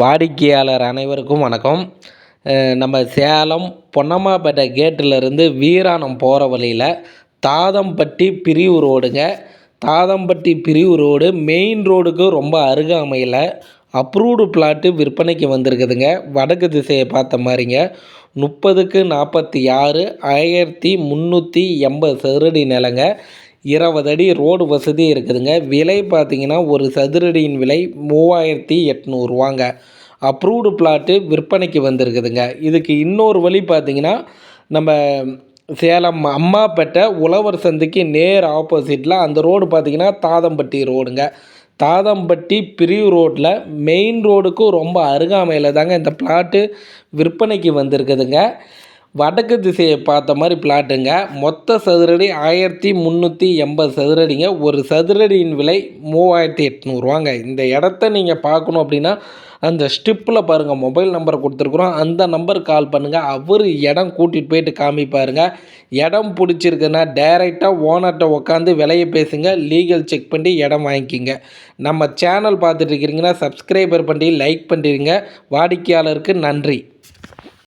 வாடிக்கையாளர் அனைவருக்கும் வணக்கம். நம்ம சேலம் பொன்னம்மாப்பேட்டை கேட்டிலேருந்து வீராணம் போகிற வழியில் தாதம்பட்டி பிரிவு ரோடுங்க. தாதம்பட்டி பிரிவு ரோடு மெயின் ரோடுக்கு ரொம்ப அருகாமையில் அப்ரூவ்டு பிளாட்டு விற்பனைக்கு வந்திருக்குதுங்க. வடக்கு திசையை பார்த்த மாதிரிங்க. முப்பதுக்கு நாற்பத்தி ஆறு ஆயிரத்தி முந்நூற்றி எண்பது சதுரடி நிலங்க. இருபது அடி ரோடு வசதி இருக்குதுங்க. விலை பார்த்தீங்கன்னா ஒரு சதுரடியின் விலை மூவாயிரத்தி எட்நூறுவாங்க அப்ரூவ்டு பிளாட்டு விற்பனைக்கு வந்திருக்குதுங்க. இதுக்கு இன்னொரு வழி பார்த்தீங்கன்னா நம்ம சேலம் அம்மாப்பேட்டை உழவர் சந்தைக்கு நேர் ஆப்போசிட்டில் அந்த ரோடு பார்த்திங்கன்னா தாதம்பட்டி ரோடுங்க. தாதம்பட்டி பிரிவு ரோட்டில் மெயின் ரோடுக்கும் ரொம்ப அருகாமையில் தாங்க இந்த பிளாட்டு விற்பனைக்கு வந்திருக்குதுங்க. வடக்கு திசையை பார்த்த மாதிரி பிளாட்டுங்க மொத்த சதுரடி ஆயிரத்தி முந்நூற்றி எண்பது சதுரடிங்க. ஒரு சதுரடியின் விலை மூவாயிரத்தி எட்நூறுவாங்க இந்த இடத்த நீங்கள் பார்க்கணும் அப்படின்னா அந்த ஸ்டிப்பில் பாருங்கள் மொபைல் நம்பர் கொடுத்துருக்குறோம். அந்த நம்பருக்கு கால் பண்ணுங்கள் அவர் இடம் கூட்டிகிட்டு போயிட்டு காமிப்பாருங்க. இடம் பிடிச்சிருக்குன்னா டைரெக்டாக ஓனர்கிட்ட உட்காந்து விலையை பேசுங்க. லீகல் செக் பண்ணி இடம் வாங்கிக்கிங்க. நம்ம சேனல் பார்த்துட்டு இருக்கிறீங்கன்னா சப்ஸ்கிரைபர் பண்ணி லைக் பண்ணிடுங்க வாடிக்கையாளருக்கு நன்றி.